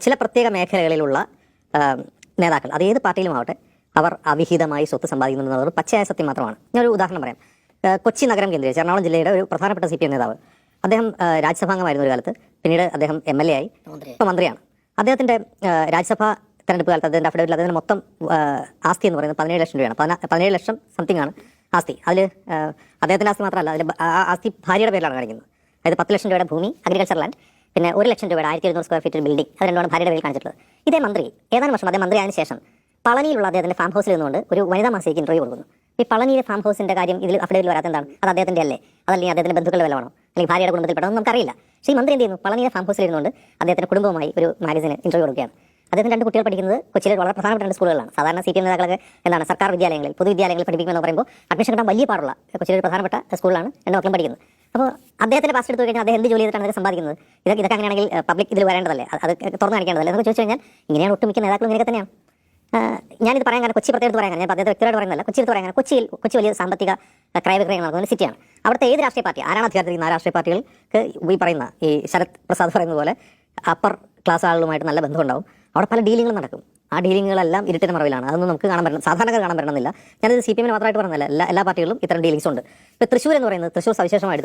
ചില പ്രത്യേക മേഖലകളിലുള്ള നേതാക്കൾ അത് ഏത് പാർട്ടിയിലും ആവട്ടെ അവർ അവിഹിതമായി സ്വത്ത് സമ്പാദിക്കുന്നുണ്ടെന്നുള്ളത് പച്ചയായ സത്യം മാത്രമാണ്. ഞാനൊരു ഉദാഹരണം പറയാം. കൊച്ചി നഗരം കേന്ദ്രീകരിച്ച് എറണാകുളം ജില്ലയുടെ ഒരു പ്രധാനപ്പെട്ട സി പി എം നേതാവ്. അദ്ദേഹം രാജ്യസഭാംഗമായിരുന്ന ഒരു കാലത്ത്. പിന്നീട് അദ്ദേഹം എം എൽ എ ആയി. ഇപ്പോൾ മന്ത്രിയാണ്. അദ്ദേഹത്തിന്റെ രാജ്യസഭ തെരഞ്ഞെടുപ്പ് കാലത്ത് അദ്ദേഹത്തിന്റെ അഫിഡവിറ്റിൽ അദ്ദേഹം മൊത്തം ആസ്തി എന്ന് പറയുന്നത് പതിനേഴ് ലക്ഷം രൂപയാണ്. പതിനാ- പതിനേഴ് ലക്ഷം സംതിങ് ആണ് ആസ്തി. അതിൽ അദ്ദേഹത്തിന്റെ ആസ്തി മാത്രമല്ല അതിൽ ആസ്തി ഭാര്യയുടെ പേരിലാണ് കാണിക്കുന്നത്. അതായത് പത്ത് ലക്ഷം രൂപയുടെ ഭൂമി അഗ്രികൾച്ചർ ലാൻഡ് പിന്നെ ഒരു ലക്ഷം രൂപയുടെ ആയിരത്തി എഴുന്നൂറ് സ്ക്വയർ ഫീറ്റ് ബിൽഡിംഗ് അത് രണ്ടോ ഭാര്യയുടെ പേരിൽ കാണിച്ചിട്ടുള്ളത്. ഇതേ മന്ത്രി ഏതാനും വർഷം അദ്ദേഹം മന്ത്രിയായതിനു ശേഷം. പളനിയിലുള്ള അദ്ദേഹത്തിന്റെ ഫാം ഹൗസിൽ നിന്നുകൊണ്ട് ഒരു വനിതാ മാസികയ്ക്ക് ഇന്റർവ്യൂ കൊടുക്കുന്നു. ഈ പളനിയിലെ ഫാം ഹൗസിന്റെ കാര്യം ഇതിൽ അഫിഡവിറ്റിൽ വരാത്ത എന്താണ്? അത് അദ്ദേഹത്തിന്റെ അല്ലേ? അതല്ലെങ്കിൽ അദ്ദേഹത്തിന്റെ ബന്ധുക്കളുടെ വല്ലതാണോ അല്ലെങ്കിൽ ഭാര്യയുടെ കുടുംബത്തിൽ പെടണമെന്ന് നമുക്കറിയില്ല. പക്ഷേ ഈ മന്ത്രി എന്ത് ചെയ്യുന്നു? പളനിയിലെ ഫാം ഹൗസിൽ ഇരുന്നുകൊണ്ട് അദ്ദേഹത്തിന്റെ കുടുംബവുമായി ഒരു മാഗസിന് ഇന്റർവ്യൂ കൊടുക്കുകയാണ്. അദ്ദേഹത്തിന് രണ്ട് കുട്ടികൾ പഠിക്കുന്നത് കൊച്ചിയിലെ വളരെ പ്രധാനപ്പെട്ട രണ്ട് സ്കൂളുകളാണ് സാധാരണ സി പി എം എന്താണ്? സർക്കാർ വിദ്യാലയങ്ങളിൽ പൊതുവിദ്യാലയങ്ങളിൽ പഠിപ്പിക്കുമെന്ന് പറയുമ്പോൾ അഡ്മിഷൻ കിട്ടാൻ വലിയ പാടുള്ള കൊച്ചിയിലെ പ്രധാനപ്പെട്ട സ്കൂളിലാണ് രണ്ട് മക്കളും പഠിക്കുന്നത്. അപ്പോൾ അദ്ദേഹത്തിന്റെ പാസ്റ്റ് എടുത്ത് കഴിഞ്ഞാൽ അദ്ദേഹം എന്ത് ജോലി ചെയ്തിട്ടാണ് അദ്ദേഹം സമ്പാദിക്കുന്നത്? ഇതൊക്കെ ഇതൊക്കെ അങ്ങനെയാണെങ്കിൽ പബ്ലിക് ഇതിൽ വരേണ്ടതല്ലേ? അത് തുറന്നു കാണിക്കേണ്ടതല്ലേ? എന്നൊക്കെ ചോദിച്ചു കഴിഞ്ഞാൽ ഇങ്ങനെയാണ് ഒട്ടുമിക്ക നേതാക്കളും ഇങ്ങനെയൊക്കെ തന്നെയാണ് ഞാനിത് പറയാൻ കാരണം കൊച്ചി പ്രത്യേകത്ത് പറയാൻ ഞാൻ അദ്ദേഹത്തെ വ്യക്തിയോട് പറയുന്നില്ല കൊച്ചി പറയാൻ കാരണം കൊച്ചിയിൽ കൊച്ചി വലിയ സാമ്പത്തിക ക്രയവിക്രയങ്ങൾ ക്രയവിക്രയം നടക്കുന്ന സിറ്റിയാണ് അവിടുത്തെ ഏത് രാഷ്ട്രീയ പാർട്ടി ആരാണ് അധികാരത്തിൽ ആ രാഷ്ട്രീയ പാർട്ടികൾക്ക് ഈ പറയുന്ന ഈ ശരത് പ്രസാദ് പറയുന്ന പോലെ അപ്പർ ക്ലാസ് ആളുകളുമായിട്ട് നല്ല ബന്ധമുണ്ടാവും. അവിടെ പല ഡീലിങ്ങുകൾ നടക്കും. ആ ഡീലിങ്ങുകളെല്ലാം ഇരുട്ടിന് മറവിലാണ്. അതൊന്നും നമുക്ക് കാണാൻ പറ്റണം സാധാരണ കാണാൻ പറ്റണമെന്നില്ല ഞാനിത് സി പി എമ്മിന് മാത്രമായിട്ട് പറഞ്ഞില്ല എല്ലാ എല്ലാ പാർട്ടികളിലും ഇത്തരം ഡീലിങ്സ് ഉണ്ട്. ഇപ്പോൾ തൃശ്ശൂർ എന്ന് പറയുന്നത് തൃശ്ശൂർ സവിശേഷമായിട്ട്